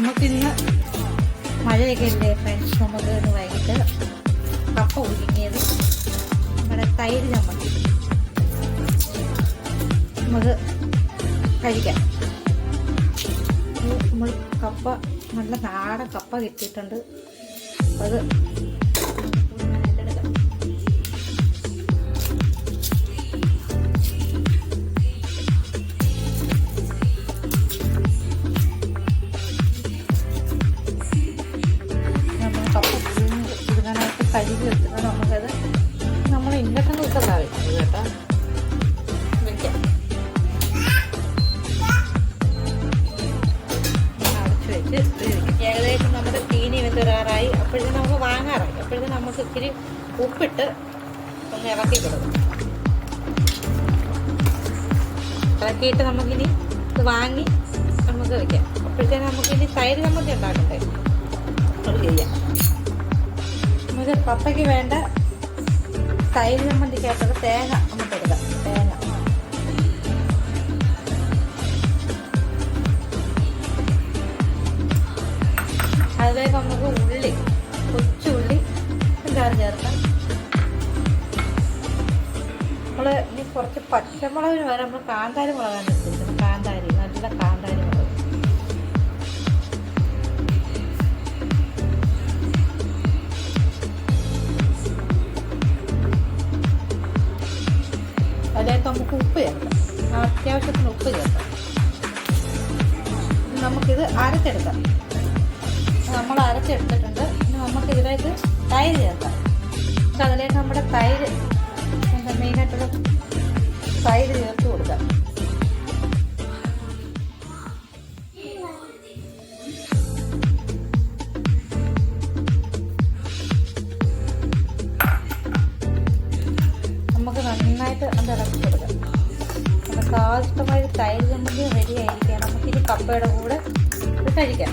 നമുക്കിന്ന് മഴയൊക്കെ ഇല്ലേ ഫ്രണ്ട്സ് നമുക്ക് ഇന്ന് വൈകിട്ട് കപ്പ ഒരുങ്ങിയത് നമ്മുടെ തൈര് നമുക്ക് നമുക്ക് കഴിക്കാം. നമ്മൾ കപ്പ നല്ല നാടൻ കപ്പ കിട്ടിയിട്ടുണ്ട്. അത് കേട്ടോ. ഏകദേശം നമ്മുടെ തീനി വെന്തരാറായി അപ്പോഴത്തെ നമുക്ക് വാങ്ങാറായി. അപ്പോഴത്തെ നമുക്ക് ഇത്തിരി ഉപ്പിട്ട് ഒന്ന് ഇറക്കി കൊടുക്കും. ഇറക്കിയിട്ട് നമുക്കിനി ഇത് വാങ്ങി നമുക്ക് വെക്കാം. അപ്പോഴത്തേന് നമുക്കിനി തൈര് നമുക്ക് ഉണ്ടാക്കട്ടെ അത് ചെയ്യാം. നമുക്ക് പപ്പയ്ക്ക് വേണ്ട തൈര് ചമ്മന്തിക്കകത്തുള്ള തേങ്ങ നമുക്ക് എടുക്കാം തേങ്ങ. അതിലേക്ക് നമുക്ക് ഉള്ളി കൊച്ചുള്ളി എന്താണ് ചേർക്കാം. നമ്മൾ ഇനി കുറച്ച് പച്ചമുളകിന് വരെ നമ്മൾ കാന്താരി മുളകാണ് എടുത്തിരിക്കുന്നത് കാന്താരി നല്ല കാന്താരി. നമുക്ക് ഉപ്പ് ചേർക്കാം അത്യാവശ്യത്തിന് ഉപ്പ് ചേർക്കാം. നമുക്കിത് അരച്ചെടുക്കാം. നമ്മൾ അരച്ചെടുത്തിട്ടുണ്ട്. ഇനി നമുക്ക് ഇതിലേക്ക് തൈര് ചേർക്കാം. നമുക്ക് അതിലേക്ക് നമ്മുടെ തൈര് എന്താ മെയിനായിട്ടുള്ള തൈര് ചേർത്ത് കൊടുക്കാം. നമുക്ക് നന്നായിട്ട് അത് ഇളക്കി നമുക്ക് ആവശ്യമായ തൈര് ചമ്മന്തി റെഡി ആയിരിക്കാം. നമുക്കിനി കപ്പയുടെ കൂടെ കഴിക്കാം.